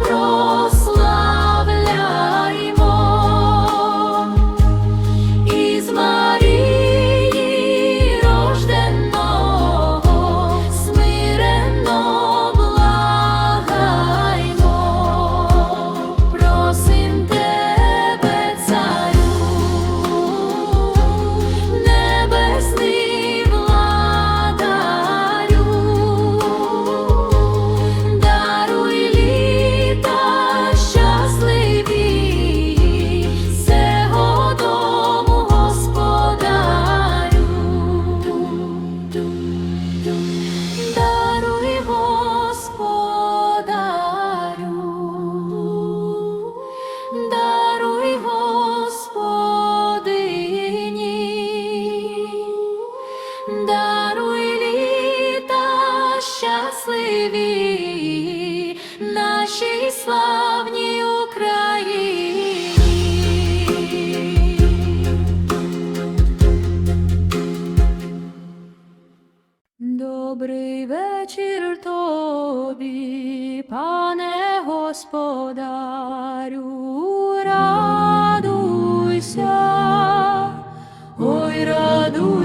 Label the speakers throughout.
Speaker 1: pro.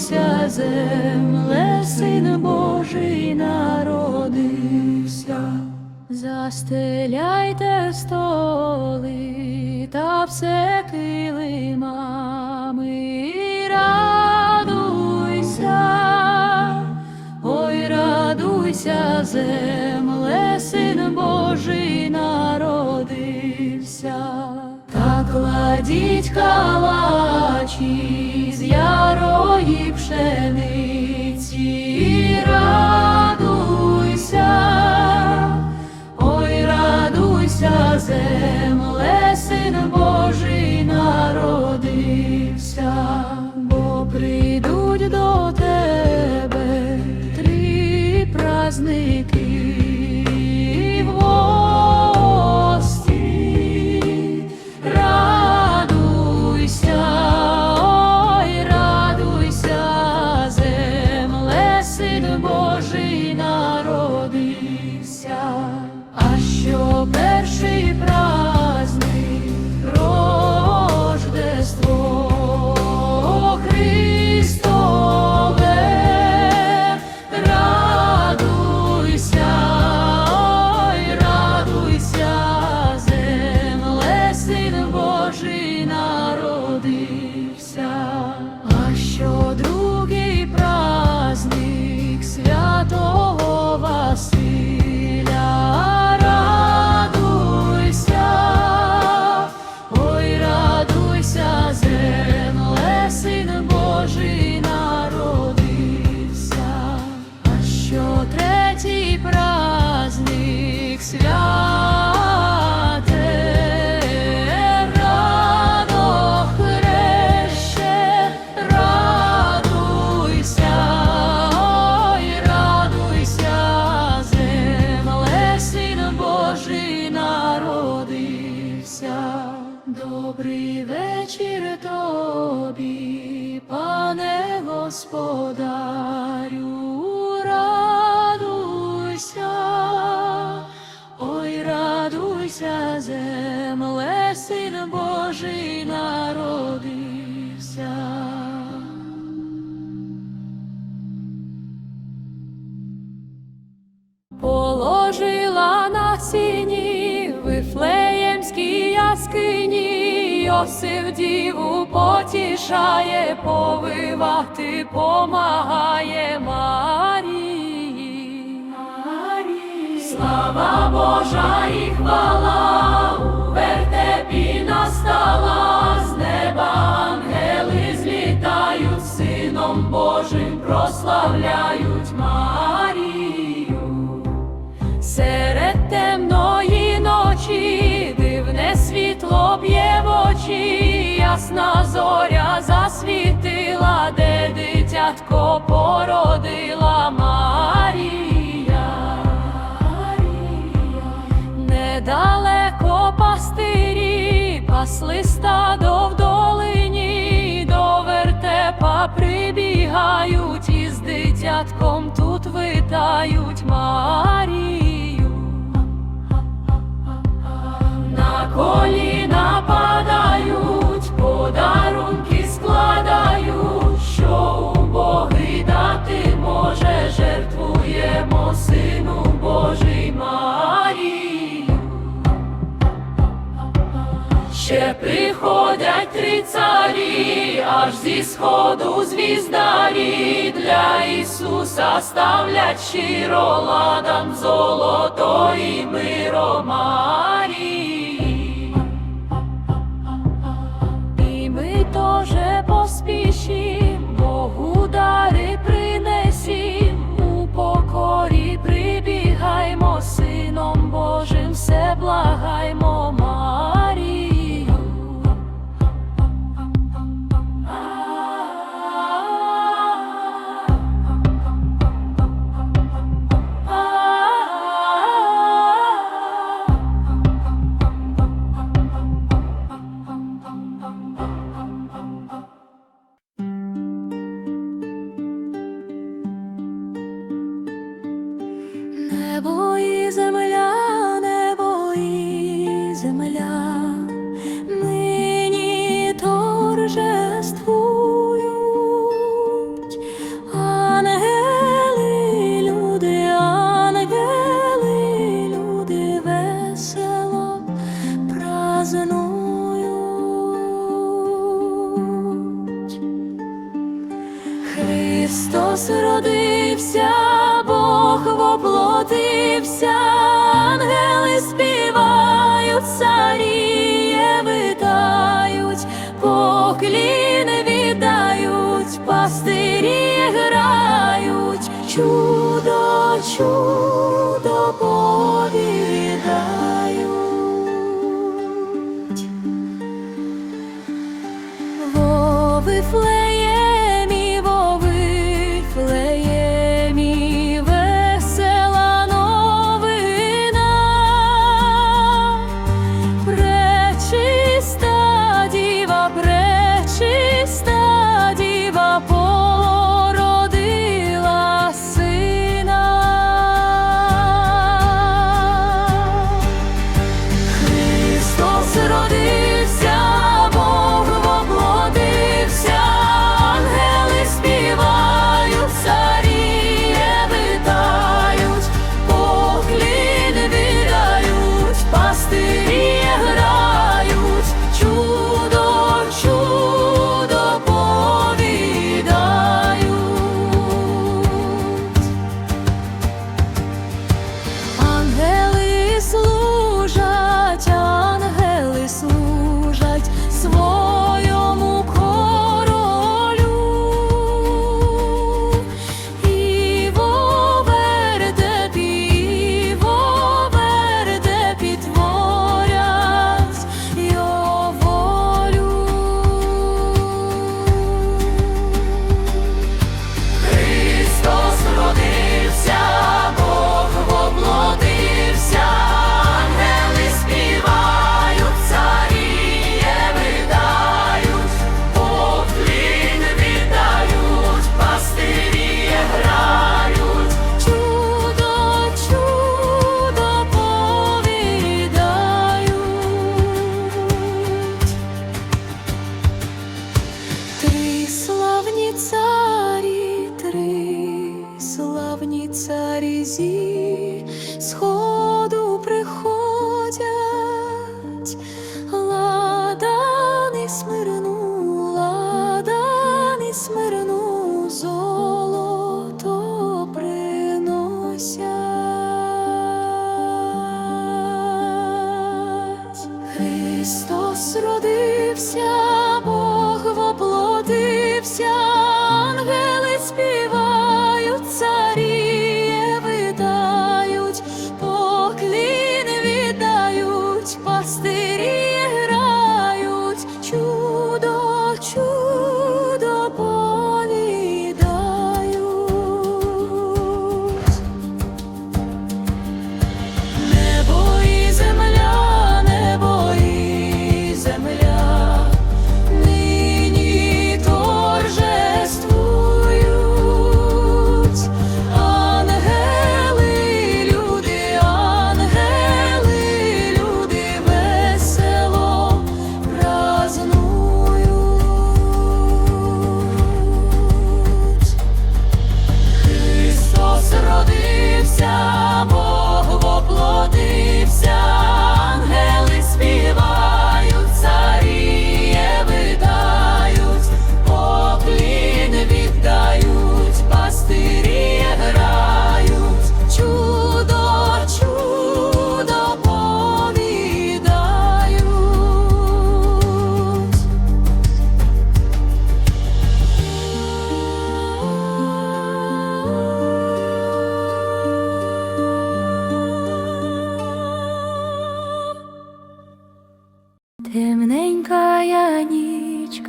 Speaker 1: Народився земле, син Божий народився, застеляйте столи та все килимами і радуйся, ой, радуйся, земле, син Божий народився. Кладіть калачі з ярої пшениці. for просив діву, потішає, повивати, помагає Марії. Марії. Слава Божа і хвала, у вертепі настала, з неба ангели злітають, сином Божим прославляють Марію. Серед темної ночі. дивне Світло б'є в очі ясна зоря засвітила, де дитятко породила Марія. Недалеко пастирі пасли стадо в долині, до вертепа прибігають і з дитятком тут витають Марію. На коліна падають, подарунки складають, що убогий дати може, жертвуємо Сину Божий Марію. Ще приходять три царі, аж зі сходу звіздарі. Для Ісуса ставлять щиро ладан золото і тоже поспішім, Богу дари принесім, у покорі прибігаймо, Сином Божим все благаймо Марію. Чудо, чудо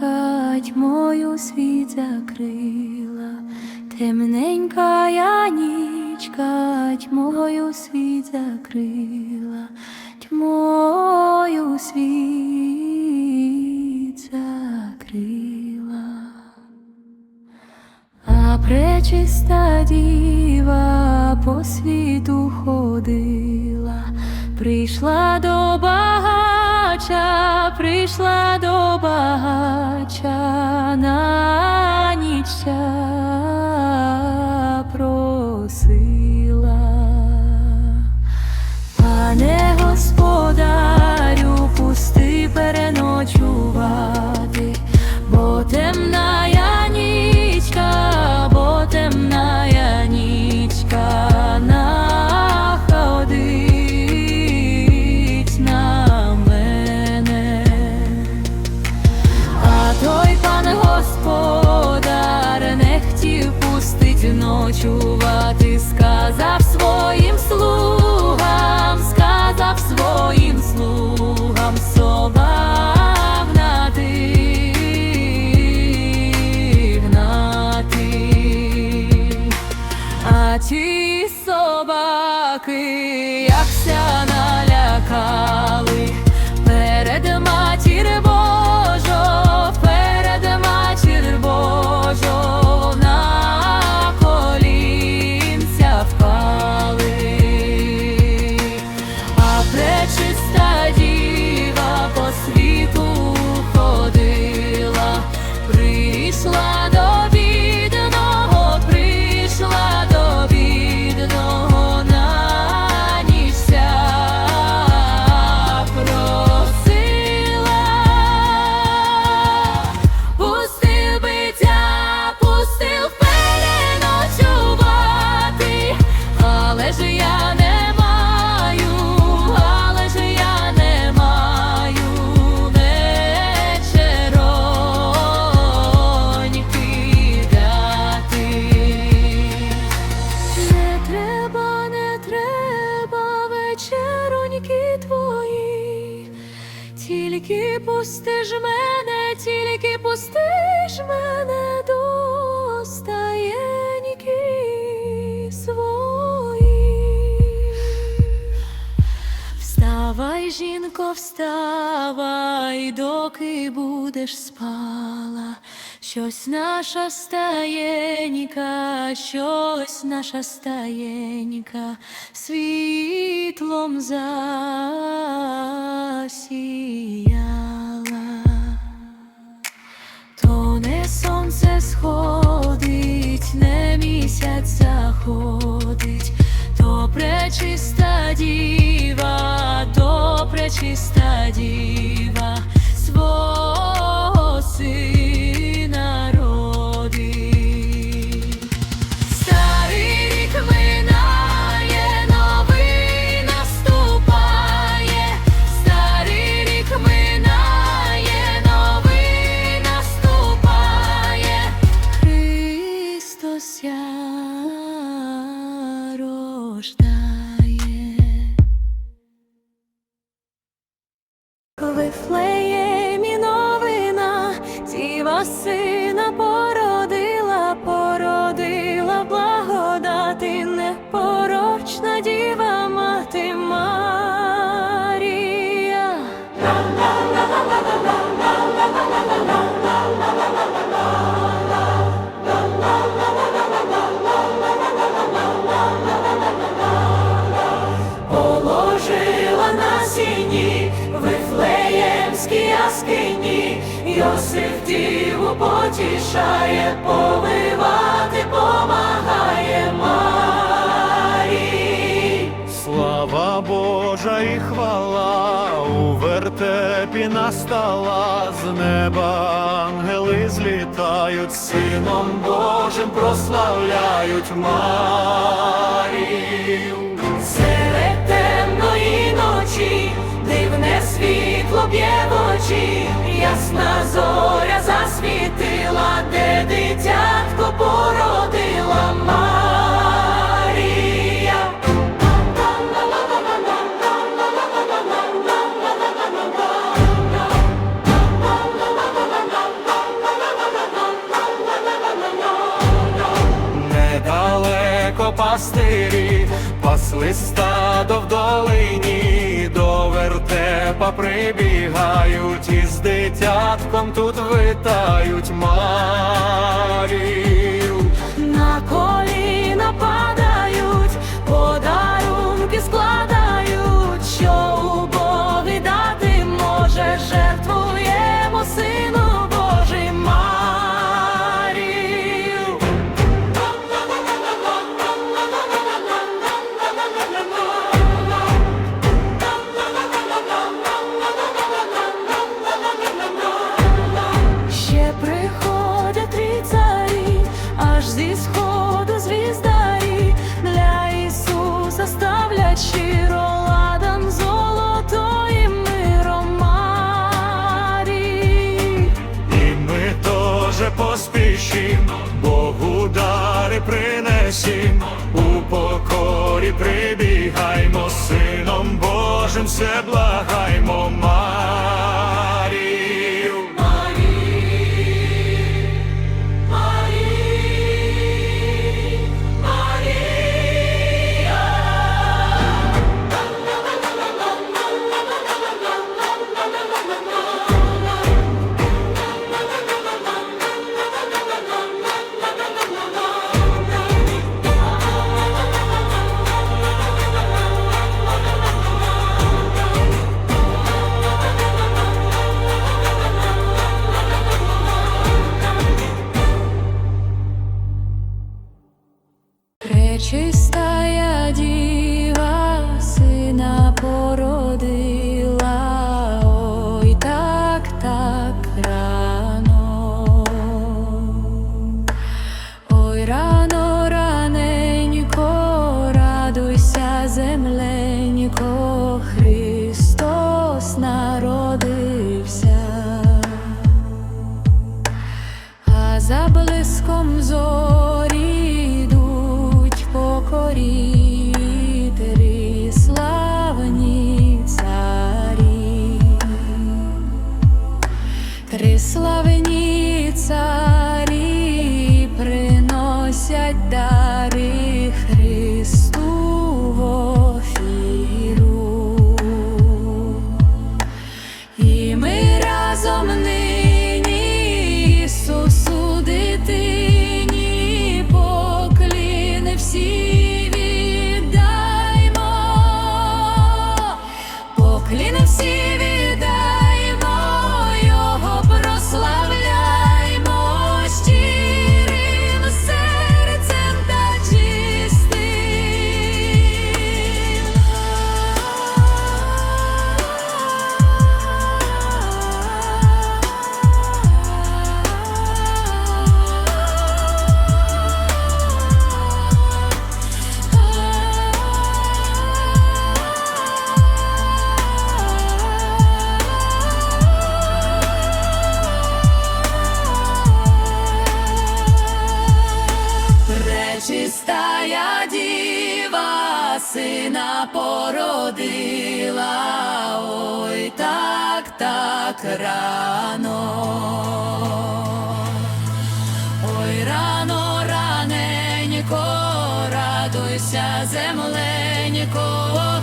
Speaker 1: печать мою світ закрила, темненька я нічка, тьмою світ закрила, тьмою світ закрила, а пречиста діва по світу ходила, прийшла до бага багача, прийшла до багача на ніччя просила. А ті собаки, якся налякали перед матір жінко, вставай, доки будеш спала. Щось наша стаєнька, щось наша стаєнька світлом засіяла. То не сонце сходить, не місяць заходить, пречиста діва, то пречиста діва свого сина потішає, повивати помагає Марії.
Speaker 2: Слава Божа і хвала у вертепі настала, з неба ангели злітають, Сином Божим прославляють Марію.
Speaker 1: Серед темної ночі дивне світло б'є в очі, ясна зоря
Speaker 2: Поприбігають із дитятком тут витають марів.
Speaker 1: На коліна падають
Speaker 2: вознесім, у покорі прибігаймо, сином Божим все благаймо.
Speaker 1: чисте Рано раненько радуйся земленько